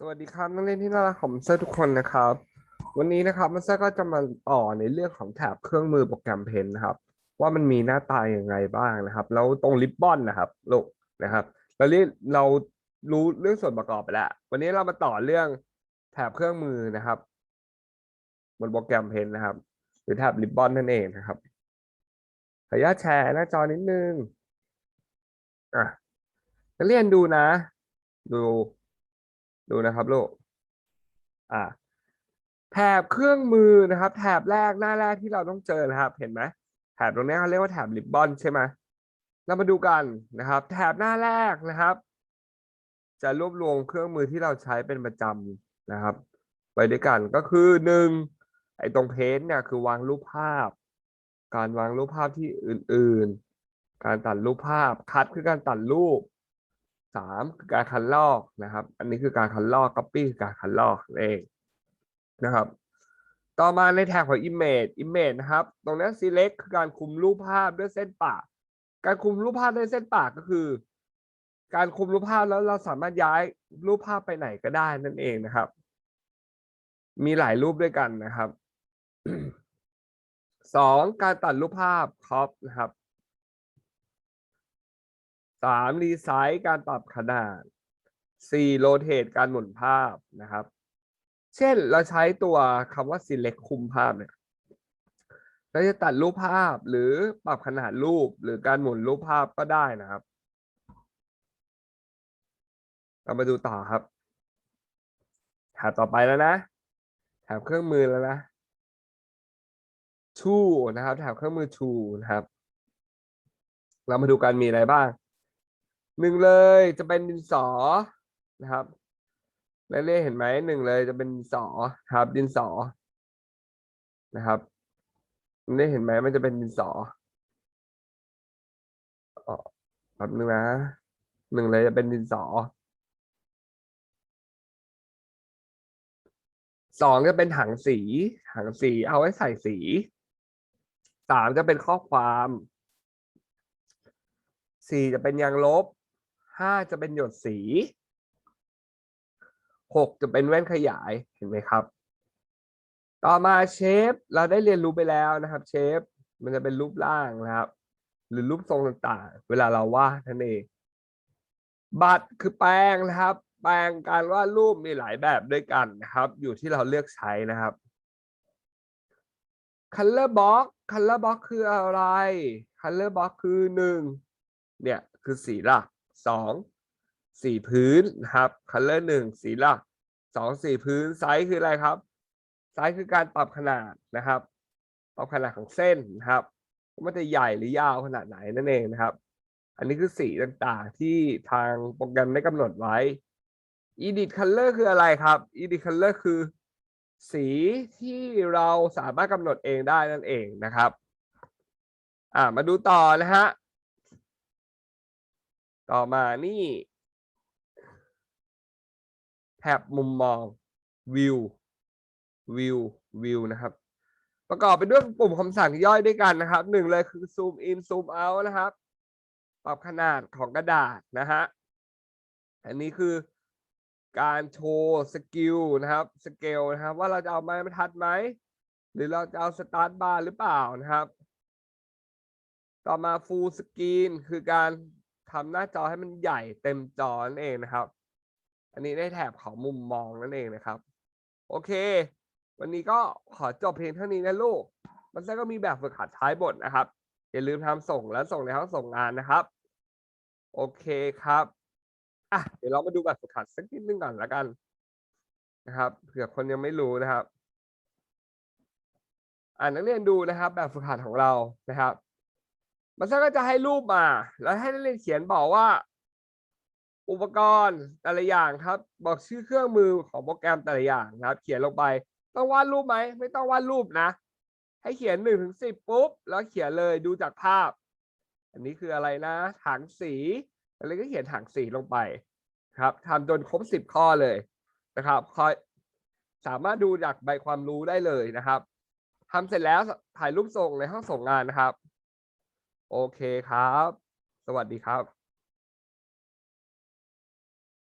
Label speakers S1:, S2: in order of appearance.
S1: สวัสดีครับนักเรียนที่น่ารักของเซอร์ทุกคนนะครับ วันนี้นะครับมัสเซอร์ก็จะมาต่อในเรื่องของแถบเครื่องมือโปรแกรมเพนนะครับ ว่ามันมีหน้าตาอย่างไรบ้างนะครับ แล้วตรงริบบอนนะครับลูกนะครับ เราเรียกเรารู้เรื่องส่วนประกอบไปแล้ว วันนี้เรามาต่อเรื่องแถบเครื่องมือนะครับ บนโปรแกรมเพนนะครับ หรือแถบริบบอนนั่นเองนะครับขออนุญาตแชร์หน้าจอนิดนึงอะนักเรียนดูนะ ดู ดูนะครับลูกอ่าแถบเครื่องมือนะครับ แถบแรกหน้าแรกที่เราต้องเจอนะครับ เห็นไหมแถบตรงนี้เขาเรียกว่าแถบริบบอนใช่ไหมเรามาดูกันนะครับ แถบหน้าแรกนะครับ จะรวบรวมเครื่องมือที่เราใช้เป็นประจำนะครับไปด้วยกันก็คือหนึ่งไอ้ตรงเพจเนี่ยคือวางรูปภาพ การวางรูปภาพที่อื่น ๆ การตัดรูปภาพคัดคือการตัดรูป สามคือการคัดลอกนะครับ อันนี้คือการคัดลอก copy คือการคัดลอกเองนะครับ ต่อมาในแถบของ image image นะครับ ตรงนี้ select คือการคุมรูปภาพด้วยเส้นปาก การคุมรูปภาพด้วยเส้นปากก็คือ การคุมรูปภาพแล้วเราสามารถย้ายรูปภาพไปไหนก็ได้นั่นเองนะครับ มีหลายรูปด้วยกันนะครับสองการตัดรูปภาพ crop นะครับ สามรีไซส์การปรับขนาดสี่โรเทตการหมุนภาพนะครับ เช่นเราใช้ตัวคำว่า select คุมภาพเนี่ยเราจะตัดรูปภาพหรือปรับขนาดรูปหรือการหมุนรูปภาพก็ได้นะครับ เรามาดูต่อครับแถบต่อไปแล้วนะแถบเครื่องมือแล้วนะ t o นะครับแถบเครื่องมือ t o นะครับ เรามาดูกันมีอะไรบ้าง หนึ่งเลยจะเป็นดินสอนะครับเล่เห็นไหมหนึ่งเลยจะเป็นดินสอครับดินสอนะครับนี่เห็นไหมมันจะเป็นดินสออ๋อแป๊บนึงนะหนึ่งเลยจะเป็นดินสอสองจะเป็นถังสีถังสีเอาไว้ใส่สีสามจะเป็นข้อความสี่จะเป็นยางลบ ห้าจะเป็นหยดสีหกจะเป็นแว่นขยายเห็นไหมครับ ต่อมาเชฟเราได้เรียนรู้ไปแล้วนะครับ เชฟมันจะเป็นรูปร่างนะครับ หรือรูปทรงต่างๆ เวลาเราวาดนั่นเองบัตรคือแปลงนะครับ แปลงการวาดรูปมีหลายแบบด้วยกันนะครับ อยู่ที่เราเลือกใช้นะครับ color box color box คืออะไร color box คือหนึ่งเนี่ยคือสีหลัก สองสีพื้นนะครับ color หนึ่งสีหลักสองสีพื้นไซส์คืออะไรครับไซส์คือการปรับขนาดนะครับ ปรับขนาดของเส้นนะครับว่ามันจะใหญ่หรือยาวขนาดไหนนั่นเองนะครับ อันนี้คือสีต่างๆที่ทางโปรแกรมได้กำหนดไว้ edit color คืออะไรครับ edit color คือ สีที่เราสามารถกำหนดเองได้นั่นเองนะครับ อ่ามาดูต่อนะฮะ ต่อมานี่แท็บมุมมอง view view view นะครับ ประกอบไปด้วยปุ่มคำสั่งย่อยด้วยกันนะครับหนึ่งเลยคือ zoom in zoom out นะครับ ปรับขนาดของกระดาษนะฮะอันนี้คือการโชว์สกิลนะครับสเกลนะครับ ว่าเราจะเอาไม้บรรทัดไหม หรือเราจะเอาสตาร์ทบาร์หรือเปล่านะครับ ต่อมา full screen คือการ ทำหน้าจอให้มันใหญ่เต็มจอนั่นเองนะครับ อันนี้ได้แถบของมุมมองนั่นเองนะครับ โอเค วันนี้ก็ขอจบเพียงเท่านี้นะลูก มันก็มีแบบฝึกหัดท้ายบทนะครับ อย่าลืมทำส่งและส่งในห้องส่งงานนะครับ โอเคครับอะเดี๋ยวเรามาดูแบบฝึกหัดสักนิดนึงก่อนละกันนะครับเผื่อคนยังไม่รู้นะครับ อ่านนักเรียนดูนะครับ แบบฝึกหัดของเรานะครับ มันก็จะให้รูปมา แล้วให้นักเรียนเขียนบอกว่า อุปกรณ์แต่ละอย่างครับ บอกชื่อเครื่องมือของโปรแกรมแต่ละอย่างนะครับ เขียนลงไป ต้องวาดรูปไหม ไม่ต้องวาดรูปนะ ให้เขียนหนึ่งถึงสิบปุ๊บ แล้วเขียนเลยดูจากภาพ อันนี้คืออะไรนะ ถังสีอะไรก็เขียนถังสีลงไปครับทำจนครบสิบข้อเลยนะครับคอยสามารถดูจากใบความรู้ได้เลยนะครับทำเสร็จแล้วถ่ายรูปส่งในห้องส่งงานนะครับ โอเคครับ สวัสดีครับ